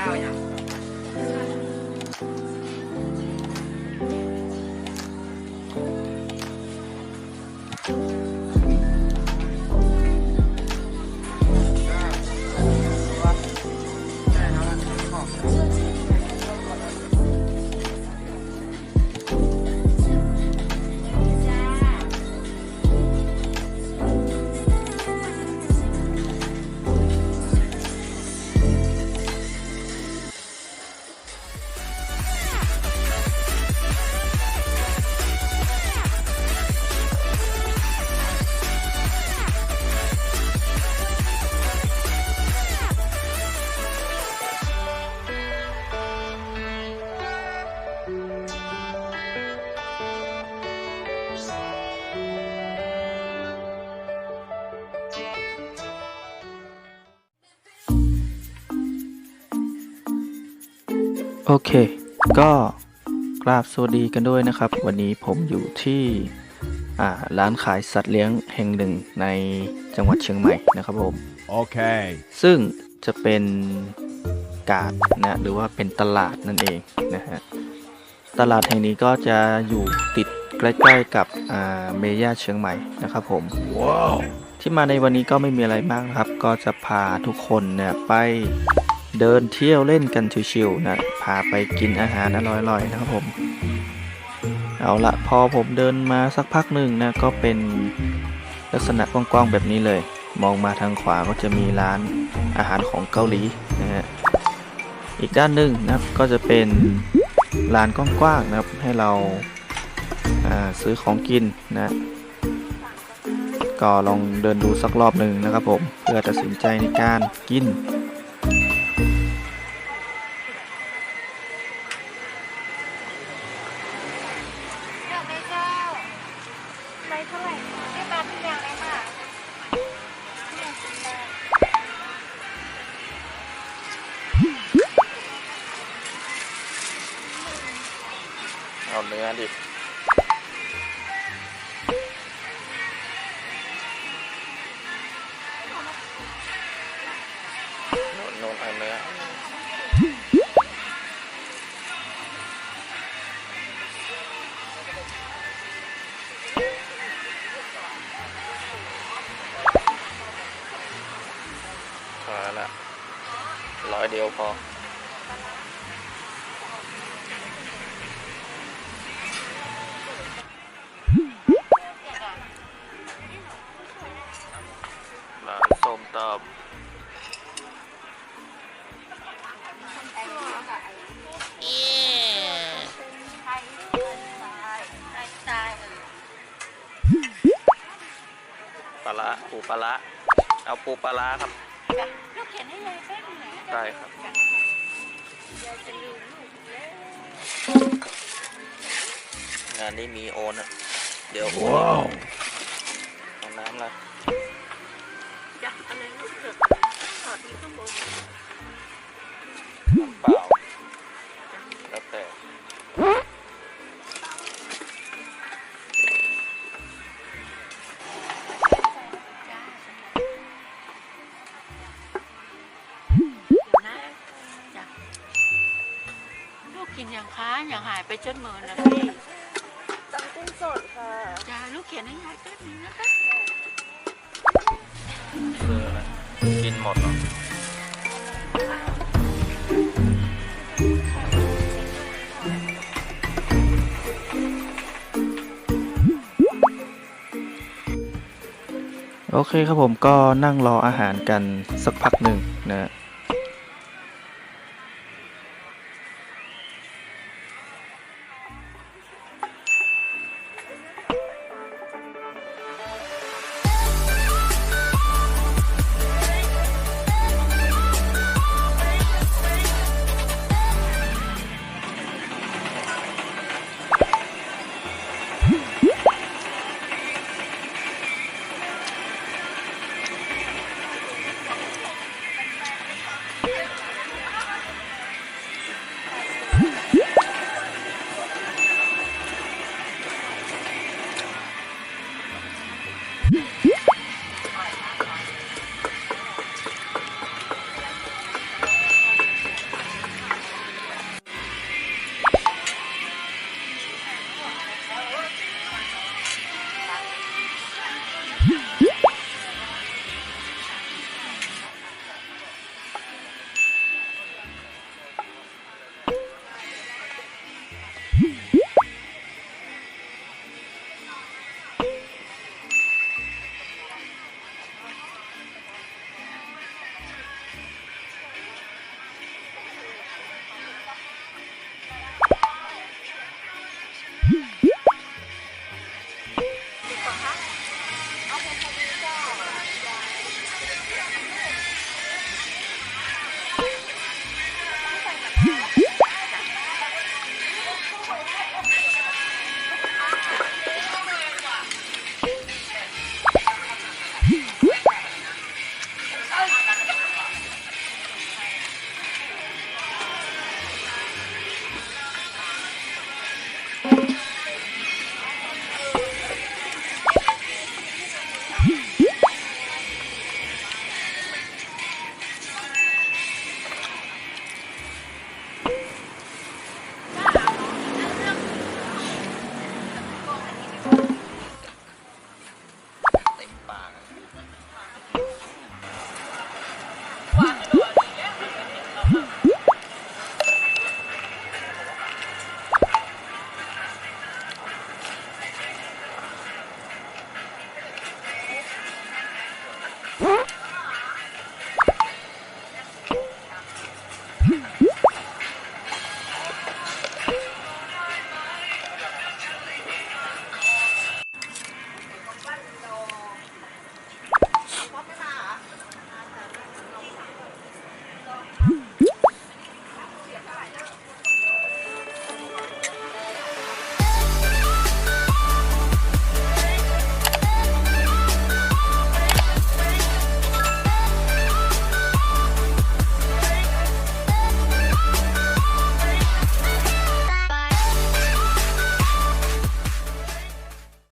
ข้าว โอเค ก็กราบสวัสดีกันด้วยนะครับ วันนี้ผมอยู่ที่อ่าร้านขายสัตว์เลี้ยงแห่งหนึ่งในจังหวัดเชียงใหม่นะครับผม Okay. ซึ่งจะเป็นกาดนะหรือว่าเป็นตลาดนั่นเองนะฮะ ตลาดแห่งนี้ก็จะอยู่ติดใกล้ๆกับอ่าเมย่าเชียงใหม่นะครับผม Whoa. ที่มาในวันนี้ก็ไม่มีอะไรมากนะครับ ก็จะพาทุกคนเนี่ยไป เดินเที่ยวเล่นกันชิวๆนะพาไปกินอาหารอร่อยๆนะครับผมเอาละพอผมเดินมาสักพักหนึ่งนะก็เป็นลักษณะกว้างๆแบบนี้เลย มองมาทางขวาก็จะมีร้านอาหารของเกาหลีนะฮะอีกด้านหนึ่งนะครับก็จะเป็นลานกว้างๆนะครับให้เราอ่าซื้อของกินนะก็ลองเดินดูสักรอบหนึ่งนะครับผมเพื่อตัดสินใจในการกิน ใบเท่าไหร่ได้มาทุกอย่างเลยค่ะเนี่ยสิบบาทเอาเนื้อดิ ร้อยเดียวพอ ร้านส้มตำไทยไทยไทยไทยเออปลาร้าปูปลาร้าเอาปูปลาร้าครับจ้ะลูก เขียนให้ยายแป๊บนึงนะได้ครับ ยายจะลืมลูกแล้วงานนี้มีโอนอะเดี๋ยวโอน Whoa. เอาน้ำละ ค้าอย่างหายไปจนเมินนะพี่ตำกุ้งสดค่ะจ้าลูกเขียนให้ยายแป๊บนึงนะคะคืออะไรกินหมดเหรอโอเคครับผมก็นั่งรออาหารกันสักพักหนึ่งนะ